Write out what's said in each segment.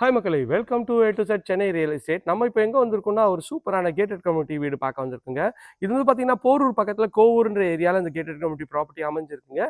Hi மக்களை welcome to A to Z Chennai real estate நம்ம இப்போ எங்கே வந்திருக்கோம்னா ஒரு சூப்பரான கேட்டட் கம்யூனிட்டி வீடு பார்க்க வந்திருக்குங்க. இது வந்து பார்த்தீங்கன்னா போரூர் பக்கத்தில் கோவூர்ன்ற ஏரியாவில் இந்த கேட்டட் கம்யூனிட்டி ப்ராப்பர்ட்டி அமைஞ்சிருக்குங்க.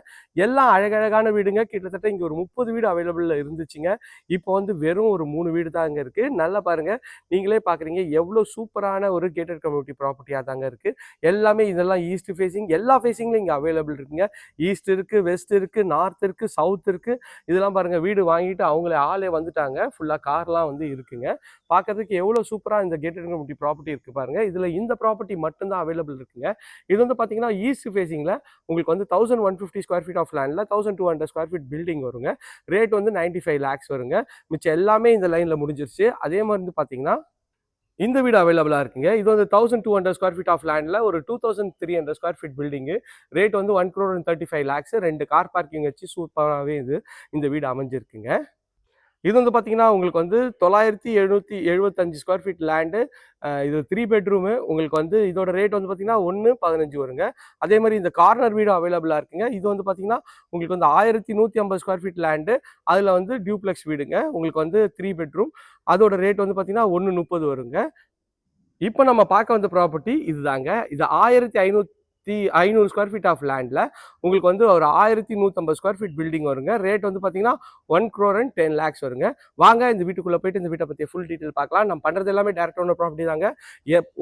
எல்லாம் அழகழகான வீடுங்க. கிட்டத்தட்ட இங்கே ஒரு முப்பது வீடு அவைலபிளில் இருந்துச்சுங்க. இப்போ வந்து வெறும் ஒரு மூணு வீடு தான் அங்கே இருக்குது நல்லா பாருங்க. நீங்களே பார்க்குறீங்க எவ்வளோ சூப்பரான ஒரு கேட்டட் கம்யூனிட்டி ப்ராப்பர்ட்டியாக தாங்க இருக்குது எல்லாமே இதெல்லாம் ஈஸ்ட் ஃபேஸிங் எல்லா ஃபேஸிங்லையும் இங்கே அவைலபிள் இருக்குங்க. ஈஸ்ட் இருக்குது வெஸ்ட் இருக்குது நார்த் இருக்குது சவுத் இருக்குது இதெல்லாம் பாருங்கள் வீடு வாங்கிட்டு அவங்களே ஆளே வந்துட்டாங்க. ஃபுல்லாக கார்லாம் வந்து இருக்குங்க. பார்க்கறதுக்கு எவ்வளோ சூப்பராக இந்த கேட்டட் கம்யூனிட்டி ப்ராப்பர்ட்டி இருக்குது பாருங்கள் இதில் இந்த ப்ராப்பர்ட்டி மட்டும்தான் அவைலபிள் இருக்குங்க. இது வந்து பார்த்தீங்கன்னா ஈஸ்ட் ஃபேஸிங்கில் உங்களுக்கு வந்து thousand one fifty square feet of லேண்டில் thousand two hundred square feet building வருங்க. ரேட் வந்து நைன்டி ஃபைவ் லேக்ஸ் வருங்க. மிச்சம் எல்லாமே இந்த லைனில் முடிஞ்சிருச்சு. அதே மாதிரி வந்து பார்த்தீங்கன்னா இந்த வீடு அவைலபிளாக இருக்குங்க. இது வந்து thousand two hundred square feet of லேண்டில் ஒரு two thousand three hundred square feet building rate வந்து one crore and thirty five lakhs ரெண்டு கார் பார்க்கிங் வச்சு சூப்பராகவே இது இந்த வீடு அமைஞ்சிருக்குங்க. இது வந்து பார்த்தீங்கன்னா உங்களுக்கு வந்து தொள்ளாயிரத்தி எழுநூற்றி எழுபத்தஞ்சு ஸ்கொயர் ஃபீட் லேண்டு இது த்ரீ பெட்ரூமு உங்களுக்கு வந்து இதோட ரேட் வந்து பார்த்தீங்கன்னா ஒன்று பதினஞ்சு வருங்க. அதே மாதிரி இந்த கார்னர் வீடும் அவைலபிளாக இருக்குங்க. இது வந்து பார்த்தீங்கன்னா உங்களுக்கு வந்து ஆயிரத்தி நூற்றி ஐம்பது ஸ்கொயர் ஃபீட் லேண்டு அதில் வந்து டியூப்ளெக்ஸ் வீடுங்க. உங்களுக்கு வந்து த்ரீ பெட்ரூம் அதோட ரேட் வந்து பார்த்தீங்கன்னா ஒன்று முப்பது வருங்க. இப்போ நம்ம பார்க்க வந்த ப்ராப்பர்ட்டி இதுதாங்க. இது ஆயிரத்தி ஐநூற்றி ஐநூறு ஸ்கொயர் ஃபீட் ஆஃப் லேண்டில் உங்களுக்கு வந்து ஒரு ஆயிரத்தி நூற்றம்பது ஸ்கொயர் ஃபீட் பில்டிங் வருங்க. ரேட் வந்து பார்த்தீங்கன்னா one crore and ten lakhs வருங்க. வாங்க இந்த வீட்டுக்குள்ளே போயிட்டு இந்த வீட்டை பற்றி ஃபுல் டீட்டெயில் பார்க்கலாம். நம்ம பண்ணுறது எல்லாமே டேரக்ட் ஓனர் ப்ராப்பர்ட்டி தாங்க.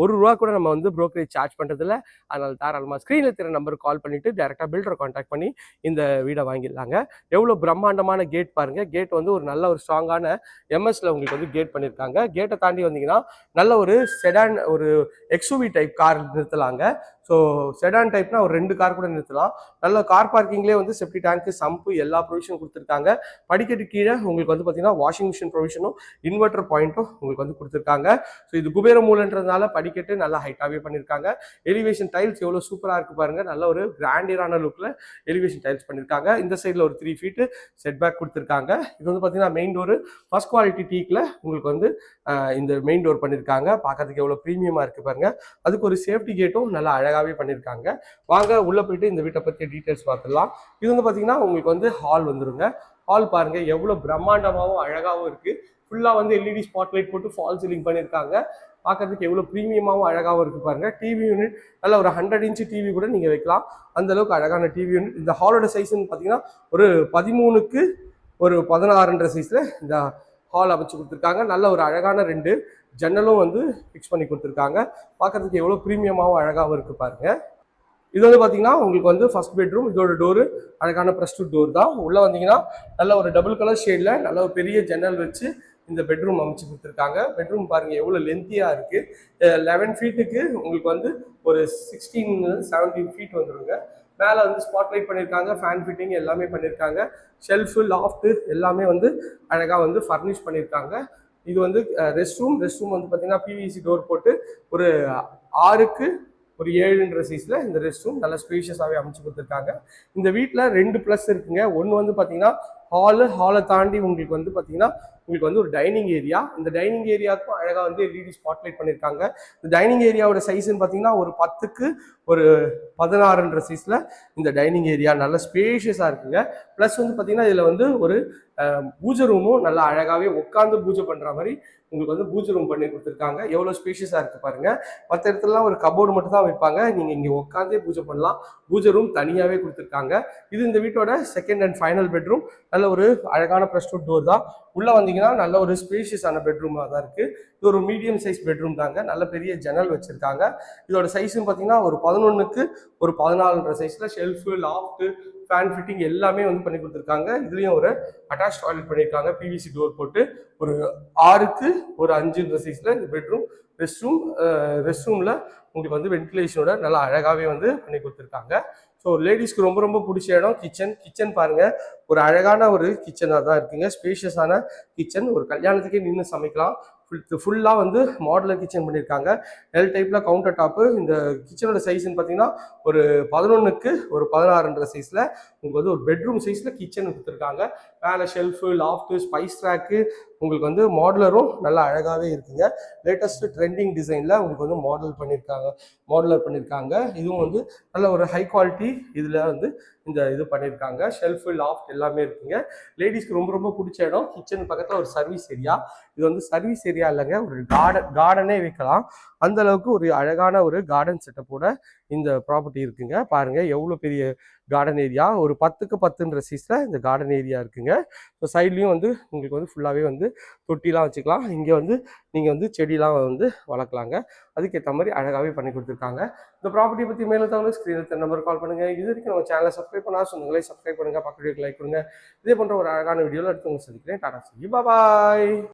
ஒரு ரூபா கூட நம்ம வந்து ப்ரோக்கரேஜ் சார்ஜ் பண்ணுறதில்ல அதனால் தாராளமாக ஸ்க்ரீனில் திற நம்பருக்கு கால் பண்ணிவிட்டு டேரெக்டாக பில்டரை காண்டாக்ட் பண்ணி இந்த வீடை வாங்கிடலாங்க. எவ்வளோ பிரம்மாண்டமான கேட் பாருங்கள் கேட் வந்து ஒரு நல்ல ஒரு ஸ்ட்ராங்கான எம்எஸ்ல உங்களுக்கு வந்து கேட் பண்ணியிருக்காங்க கேட்டை தாண்டி வந்தீங்கன்னா நல்ல ஒரு செடான் ஒரு எக்ஸுவி டைப் கார் நிறுத்தலாங்க. ஸோ செடான் டைப்னா ஒரு ரெண்டு கார் கூட நிறுத்தலாம். நல்ல கார் பார்க்கிங்லேயே வந்து செப்டி டேங்க்கு சம்பு எல்லா ப்ரொவிஷனும் கொடுத்துருக்காங்க. படிக்கட்டு கீழே உங்களுக்கு வந்து பார்த்தீங்கன்னா வாஷிங் மிஷின் ப்ரொவிஷனும் இன்வெர்டர் பாயிண்ட்டும் உங்களுக்கு வந்து கொடுத்துருக்காங்க. ஸோ இது குபேர மூலன்றதுனால படிக்கட்டு நல்லா ஹைட்டாகவே பண்ணியிருக்காங்க எலிவேஷன் டைல்ஸ் எவ்வளோ சூப்பராக இருக்கு பாருங்க. நல்ல ஒரு கிராண்டியரான லுக்கில் எலிவேஷன் டைல்ஸ் பண்ணியிருக்காங்க இந்த சைடில் ஒரு த்ரீ ஃபீட்டு செட் பேக் கொடுத்துருக்காங்க. இது வந்து பார்த்தீங்கன்னா மெயின் டோரு ஃபர்ஸ்ட் குவாலிட்டி டீக்கில் உங்களுக்கு வந்து இந்த மெயின் டோர் பண்ணியிருக்காங்க பார்க்கறதுக்கு எவ்வளோ ப்ரீமியமாக இருக்கு பாருங்க. அதுக்கு ஒரு சேஃப்டி கேட்டும் நல்லா அழகாக அழகாகவே பண்ணியிருக்காங்க வாங்க உள்ளே போயிட்டு இந்த வீட்டை பற்றி டீட்டெயில்ஸ் பார்த்துடலாம். இது வந்து பார்த்தீங்கன்னா உங்களுக்கு வந்து ஹால் வந்துருங்க. ஹால் பாருங்க எவ்வளோ பிரம்மாண்டமாகவும் அழகாகவும் இருக்கு. ஃபுல்லாக வந்து எல்இடி ஸ்பாட் லைட் போட்டு ஃபால் சீலிங் பண்ணியிருக்காங்க பார்க்கறதுக்கு எவ்வளோ ப்ரீமியமாகவும் அழகாகவும் இருக்கு பாருங்கள் டிவி யூனிட் நல்ல ஒரு ஹண்ட்ரட் இன்ச்சு டிவி கூட நீங்கள் வைக்கலாம். அந்த அளவுக்கு அழகான டிவி யூனிட் இந்த ஹாலோட சைஸ்ன்னு பார்த்தீங்கன்னா ஒரு பதிமூணுக்கு ஒரு பதினாறுன்ற சைஸில் இந்த ஹால் அமைச்சு கொடுத்துருக்காங்க. நல்ல ஒரு அழகான ரெண்டு ஜன்னலும் வந்து ஃபிக்ஸ் பண்ணி கொடுத்துருக்காங்க. பார்க்கறதுக்கு எவ்வளோ ப்ரீமியமாகவும் அழகாகவும் இருக்குது பாருங்கள் இது வந்து பார்த்தீங்கன்னா உங்களுக்கு வந்து ஃபர்ஸ்ட் பெட்ரூம் இதோட டோரு அழகான ப்ரெஸ் டோர் தான். உள்ளே வந்தீங்கன்னா நல்ல ஒரு டபுள் கலர் ஷேடில் நல்ல ஒரு பெரிய ஜன்னல் வச்சு இந்த பெட்ரூம் அமைச்சு கொடுத்துருக்காங்க. பெட்ரூம் பாருங்கள் எவ்வளோ லென்த்தியாக இருக்குது லெவன் ஃபீட்டுக்கு உங்களுக்கு வந்து ஒரு சிக்ஸ்டீன் செவன்டீன் ஃபீட் வந்துருங்க. மேலே வந்து ஸ்பாட் லைட் பண்ணியிருக்காங்க ஃபேன் ஃபிட்டிங் எல்லாமே பண்ணியிருக்காங்க ஷெல்ஃபு லாஃப்ட்டு எல்லாமே வந்து அழகாக வந்து ஃபர்னிஷ் பண்ணியிருக்காங்க இது வந்து ரெஸ்ட் ரூம் ரெஸ்ட் ரூம் வந்து பார்த்தீங்கன்னா பிவிசி டோர் போட்டு ஒரு ஆறுக்கு ஒரு ஏழுன்ற சைஸில் இந்த ரெஸ்ட் ரூம் நல்லா ஸ்பேஷியஸாகவே அமைச்சு கொடுத்துருக்காங்க. இந்த வீட்டில் ரெண்டு ப்ளஸ் இருக்குங்க. ஒன்று வந்து பார்த்தீங்கன்னா ஹாலு ஹாலை தாண்டி உங்களுக்கு வந்து பார்த்தீங்கன்னா உங்களுக்கு வந்து ஒரு டைனிங் ஏரியா இந்த டைனிங் ஏரியாவுக்கும் அழகாக வந்து எல்இடி ஸ்பாட்லைட் பண்ணியிருக்காங்க இந்த டைனிங் ஏரியாவோட சைஸ்ன்னு பார்த்தீங்கன்னா ஒரு பத்துக்கு ஒரு பதினாறுன்ற சைஸில் இந்த டைனிங் ஏரியா நல்ல ஸ்பேஷியஸாக இருக்குங்க. ப்ளஸ் வந்து பார்த்தீங்கன்னா இதில் வந்து ஒரு பூஜை ரூமும் நல்லா அழகாகவே உட்காந்து பூஜை பண்ணுற மாதிரி உங்களுக்கு வந்து பூஜை ரூம் பண்ணி கொடுத்துருக்காங்க. எவ்வளோ ஸ்பேஷியஸாக இருக்குது பாருங்கள் மற்ற இடத்துலலாம் ஒரு கபோர்டு மட்டும் தான் வைப்பாங்க. நீங்கள் இங்கே உட்காந்தே பூஜை பண்ணலாம். பூஜை ரூம் தனியாகவே கொடுத்துருக்காங்க. இது இந்த வீட்டோட செகண்ட் அண்ட் ஃபைனல் பெட்ரூம் நல்ல ஒரு அழகான ப்ரெஸ் டோர் தான். உள்ளே வந்தீங்கன்னா நல்ல ஒரு ஸ்பேஷியஸான பெட்ரூமாக தான் இருக்குது இது ஒரு மீடியம் சைஸ் பெட்ரூம் தாங்க. நல்ல பெரிய ஜன்னல் வச்சுருக்காங்க. இதோட சைஸ்ன்னு பார்த்தீங்கன்னா ஒரு பதினொன்றுக்கு ஒரு பதினாலுன்ற சைஸில் ஷெல்ஃபு லாஃப்ட்டு ஃபேன் ஃபிட்டிங் எல்லாமே வந்து பண்ணி கொடுத்துருக்காங்க. இதுலேயும் ஒரு அட்டாச் டாய்லெட் பண்ணியிருக்காங்க பிவிசி டோர் போட்டு ஒரு ஆறுக்கு ஒரு அஞ்சுன்ற சைஸில் இந்த பெட்ரூம் ரெஸ்ட் ரூம் ரெஸ்ட் ரூமில் உங்களுக்கு வந்து வென்டிலேஷனோட நல்லா அழகாகவே வந்து பண்ணி கொடுத்துருக்காங்க. ஸோ லேடிஸ்க்கு ரொம்ப ரொம்ப பிடிச்ச இடம் கிச்சன் கிச்சன் பாருங்கள் ஒரு அழகான ஒரு கிச்சனாக தான் இருக்குங்க. ஸ்பேஷியஸான கிச்சன் ஒரு கல்யாணத்துக்கே நின்று சமைக்கலாம். ஃபுல்லாக வந்து மாடலர் கிச்சன் பண்ணியிருக்காங்க. எல் டைப்பில் கவுண்டர் டாப்பு இந்த கிச்சனோட சைஸ்ன்னு பார்த்தீங்கன்னா ஒரு பதினொன்றுக்கு ஒரு பதினாறுன்ற சைஸில் உங்களுக்கு வந்து ஒரு பெட்ரூம் சைஸில் கிச்சன் கொடுத்துருக்காங்க. மேலே ஷெல்ஃபு லாஃப்ட்டு ஸ்பைஸ் ட்ராக்கு உங்களுக்கு வந்து மாடலரும் நல்லா அழகாகவே இருக்குங்க. லேட்டஸ்ட் ட்ரெண்டிங் டிசைனில் உங்களுக்கு வந்து மாடல் பண்ணியிருக்காங்க மாடலர் பண்ணியிருக்காங்க. இதுவும் வந்து நல்ல ஒரு ஹை குவாலிட்டி இதில் வந்து இந்த இது பண்ணியிருக்காங்க. ஷெல்ஃபு லாஃப்ட் எல்லாமே இருக்குங்க. லேடிஸ்க்கு ரொம்ப ரொம்ப பிடிச்ச இடம் கிச்சன் பக்கத்தில் ஒரு சர்வீஸ் ஏரியா இது வந்து சர்வீஸ் ஏரியா இல்லைங்க. ஒரு கார்டன் கார்டனே வைக்கலாம். அந்த அளவுக்கு ஒரு அழகான ஒரு கார்டன் செட்டப்போட இந்த ப்ராப்பர்ட்டி இருக்குங்க. பாருங்க எவ்வளோ பெரிய கார்டன் ஏரியா ஒரு பத்துக்கு பத்துன்ற சீஸில் இந்த கார்டன் ஏரியா இருக்குங்க. ஸோ சைட்லேயும் வந்து உங்களுக்கு வந்து ஃபுல்லாகவே வந்து தொட்டிலாம் வச்சுக்கலாம். இங்கே வந்து நீங்கள் வந்து செடிலாம் வந்து வளர்க்கலாங்க. அதுக்கேற்ற மாதிரி அழகாகவே பண்ணி கொடுத்துருக்காங்க. இந்த ப்ராப்பர்ட்டி பற்றி மேலும் தகவல் ஸ்க்ரீனில் நம்பர் கால் பண்ணுங்கள் இது வரைக்கும் நம்ம சேனலை சப்ஸ்கிரைப் பண்ணா சொந்தங்களே சப்ஸ்கிரைப் பண்ணுங்கள் பக்கத்து லைக் பண்ணுங்கள் இதே போன்ற ஒரு அழகான வீடியோவில் எடுத்து உங்களுக்கு சந்திக்கிறேன். டாடா சொல்லி பாய்